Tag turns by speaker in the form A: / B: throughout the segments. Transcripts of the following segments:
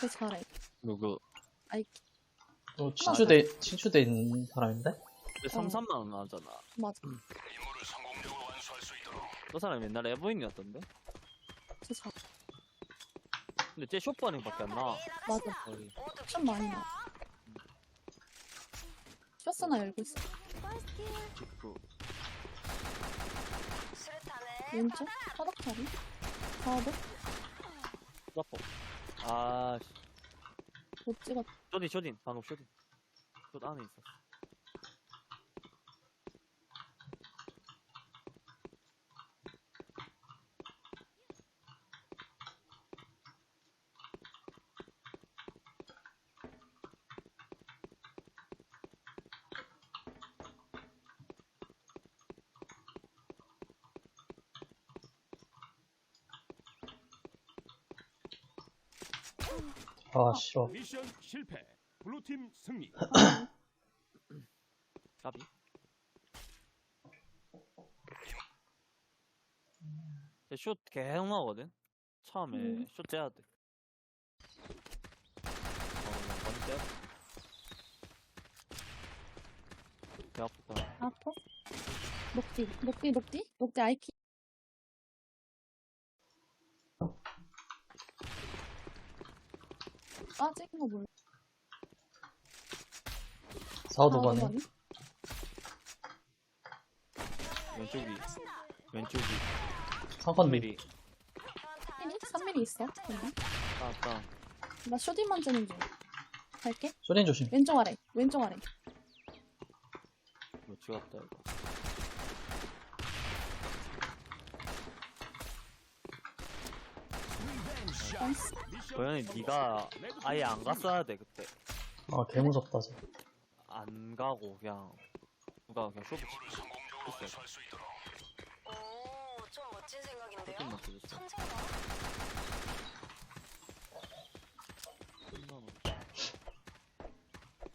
A: 제 잘해.
B: 누구?
A: 아이,
C: 또 친추돼 친추돼 있는 사람인데?
B: 근데 3, 3만 원 하잖아.
A: 맞아.
B: 저 사람 옛날에 에버인이었던데?
A: 제 잘.
B: 근데 쟤 쇼퍼닝밖에 안 나.
A: 맞아.
B: 거의.
A: 좀 많이 나. 쇼스나 열고 있어.
B: 직구.
A: 왼쪽? 바닥자리? 가 드?
B: 서퍼. 아, 씨.
A: 못 찍었.
B: 쇼딘, 쇼딘. 방금 쇼딘. 쇼 안에 있어.
C: 아 싫어
D: 미션 실패. 블루팀 승리.
B: 까비. 쟤숏 계속 나오거든? 처음에
A: 음.
B: 숏 째야 돼. 어, 먼저 째야 돼. 배 아프다.
A: 아파? 녹디. 녹디, 녹디? 녹디 아이키. 빠진 거 몰라.
C: 사우도
A: 아,
C: 가네
A: 아니?
B: 왼쪽이. 왼쪽이.
C: 상관
B: 3mm.
A: 3mm? 3mm 있어? 근데?
B: 아, 아.
A: 나 쇼딩만 째는 중. 갈게.
C: 쇼딘 조심
A: 왼쪽 아래. 왼쪽 아래.
B: 뭐 찍었다, 이거.
A: 나이스.
B: 도현이 니가 아예 안 갔어야 돼, 그때.
C: 아 개무섭다 쟤
B: 안 가고, 그냥. 누가 그냥 치고. 있어.
E: 오, 좀 멋진 생각인데요.
B: 쇼트만 찍었어.
E: 천재다.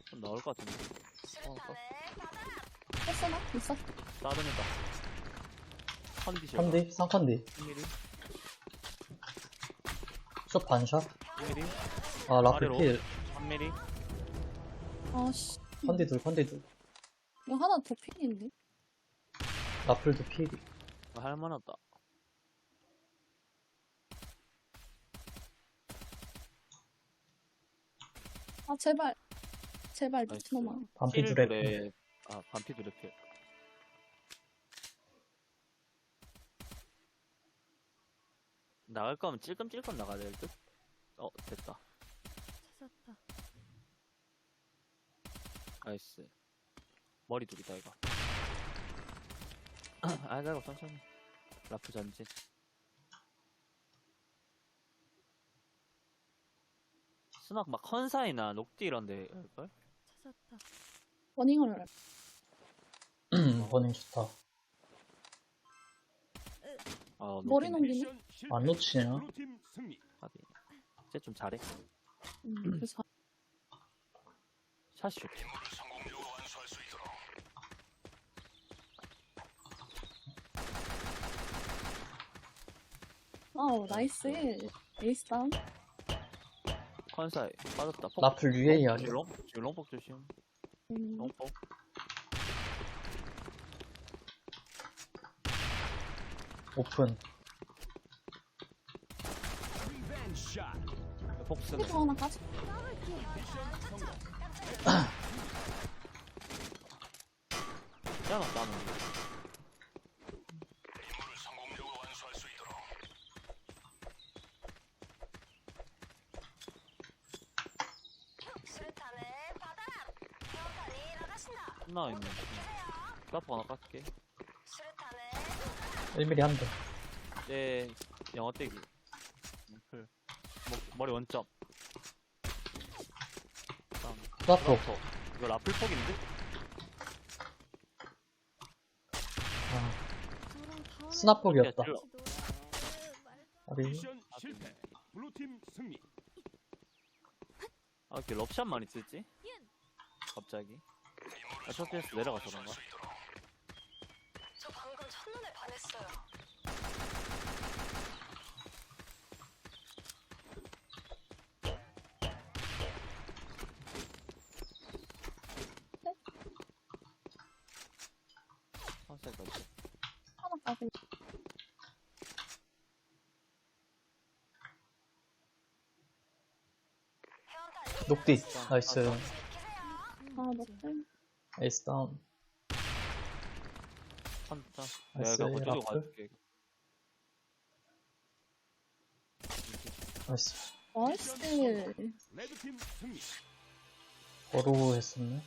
B: 좀 나올 것 같은데.
E: 수류탄을 받아라.
A: 했어 나? 있어?
B: 따르는다. 컨디션.
C: 컨디 쌍컨디
B: 1mm?
C: 숏 반샷
B: 1mm?
C: 아 라플
B: 아래로.
C: 필
B: 3mm?
A: 아씨.
C: 컨디 둘 컨디 둘
A: 이거 하나 더 필인데?
C: 라플도 필
B: 아, 할만하다.
A: 아, 제발. 제발,
B: 나이스.
A: 미친놈아.
C: 반피
B: 피를
C: 둘에
B: 둘에- 아, 반피 둘에 나갈 거면 찔끔찔끔 나가야 될 듯? 어, 됐다.
E: 찾았다.
B: 나이스. 머리 둘이다, 이거. 아, 이거 천천히. 라프 전진. 수납 막 컨사이나 녹디 이런데 할걸?
E: 찾았다.
A: 워닝을 해.
C: 버닝 좋다
B: 아,
A: 머리
B: 녹디.
A: 넘기네?
D: 미션 실패.
C: 안 놓치냐.
B: 하비. 쟤좀 잘해.
A: 음, 그래서.
B: 샷이 좋게.
A: 아우, 나이스. 에이스 다운.
B: 컨사이 빠졌다. 폭.
C: 라플 UA 아니야
B: 줄롱? 줄롱폭 조심.
A: 음,
B: 롱폭.
C: 오픈
B: 폭스는.
A: 피도 하나 까지.
B: 야, 나는.
E: 수류탄을 받아라. 평탄이 일어나신다.
B: 끝나 있네. 라프 하나 깎게.
E: 수류탄을
C: 1mm 한대
B: 쟤 영어 떼기. 머리 원점.
C: 라플
B: 라프. 이거 라플 폭인데?
C: 아, 스나폭이었다
D: 미션 실패. 블루팀 승리.
B: 아, 이렇게 럽샷 많이 쓰지? 갑자기. 아, 쇼트에서 내려가서 그런가?
E: 저 방금 첫눈에 반했어요.
C: 녹디. 나이스.
A: 아 먹지
C: 에이스 다운.
B: 한자.
C: 나이스,
B: 내가 그쪽으로
C: 라플.
B: 가줄게.
C: 나이스.
A: 나이스.
C: 버로 했었네.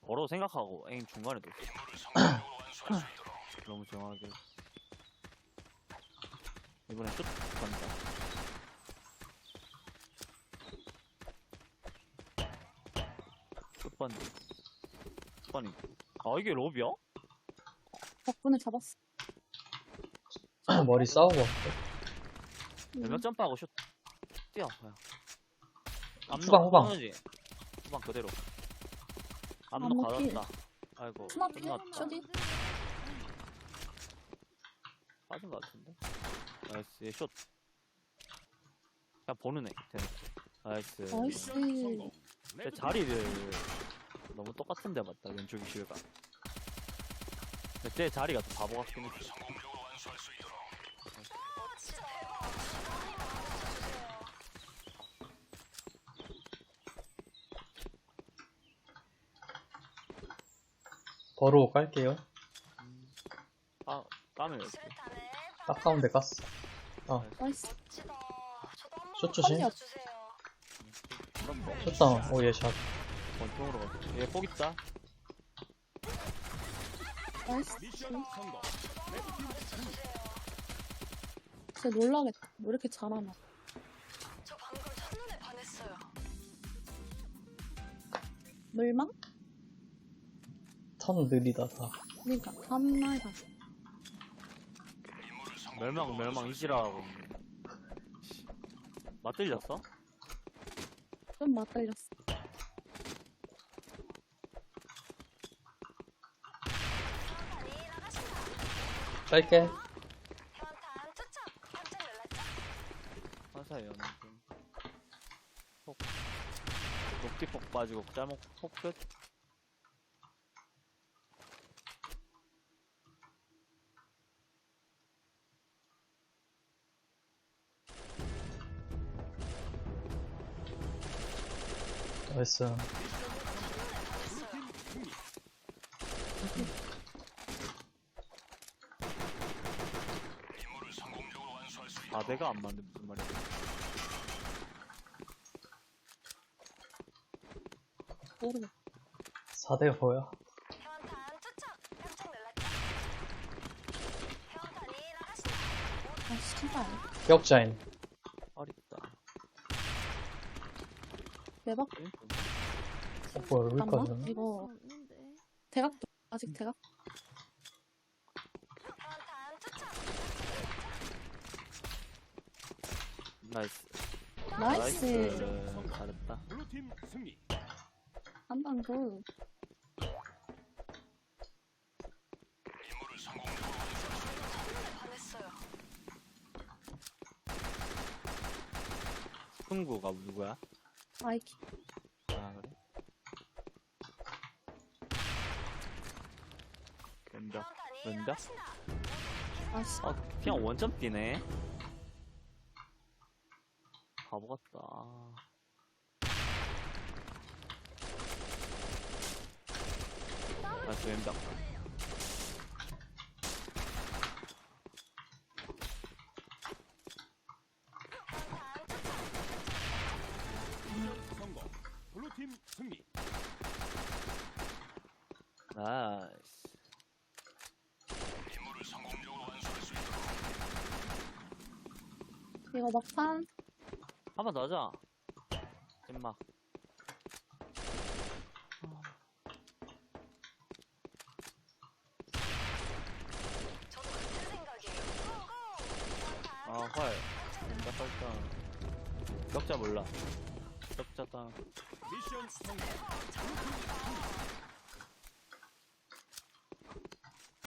B: 버로 생각하고 에임 중간에 뒀어. 너무 정확하게. 이번엔 슛 간다. 끝반. 끝반이. 아 이게 로비야?
A: 덕분에 잡았어
C: 머리 싸우고 왔어.
B: 몇명 점프하고 슛 뛰어 그냥.
C: 후방, 후방.
B: 끊어지. 후방 그대로. 암록
A: 암록 킬.
B: 받았다. 아이고
A: 스마트
B: 끝났다.
A: 쇼디
B: 빠진 것 같은데. 나이스 얘 슛. 그냥 보는 애. 되네. 나이스.
A: 나이스.
B: 내 자리를 너무 똑같은데 맞다 왼쪽이 실가. 근데 제 자리가 좀 바보 같긴 했어.
C: 버로 깔게요.
B: 아 까면 이렇게.
E: 실탄에
C: 딱 가운데 깠어.
A: 나이스
E: 번만
C: 조심.
E: 보여주세요.
B: 그럼 뭐
C: 슛다운. 오, 얘 샷.
B: 원통으로 가자. 얘폭 있다.
A: 나이스
D: 미션 성공.
A: 진짜 놀라겠다 왜 이렇게 잘하나
E: 저 방금 첫눈에 반했어요.
A: 물망?
C: 턴 느리다, 다.
A: 그니까 한말 다
B: 멸망 멸망 이지라고. 맞들렸어?
A: 좀 맞달렸어
E: 회원탄이 나가신다. 놀랐죠?
B: 화사에 연좀 폭. 높이 폭 빠지고 짜목 폭 끝.
C: 나이스.
D: 블루팀 승리.
B: 아 내가 안 맞는 무슨 말이야?
A: 모르겠어
C: 4대 5야.
E: 회원탄 투척. 깜짝 놀랐죠? 회원탄이 나가신다.
A: 아 씨발
C: 격자인.
B: 어렵다.
A: 대박
C: 어, 뭐야,
A: 잠깐만
C: 여기까지.
A: 이거 대각도 아직 대각
E: 회원탄 투척.
B: 나이스.
A: 나이스
B: 잘했다.
D: 블루팀 승리.
A: 한방 그
E: 반했어요.
B: 승구가 누구야?
A: 아이키
B: 아 그래? 왼벽 왼벽?
A: 아씨
B: 어 그냥 원점 뛰네 바보 같다 아. 나이스 왼벽
D: 미션 성공. 블루팀 승리.
B: 나이스
A: 이거 막판
B: 한 번 더 하자 찐막
E: 저도 같은 생각이에요. 회원탄
B: 아헐. 왼벽 설정 격자 몰라. 격자 땅
D: 미션 성공.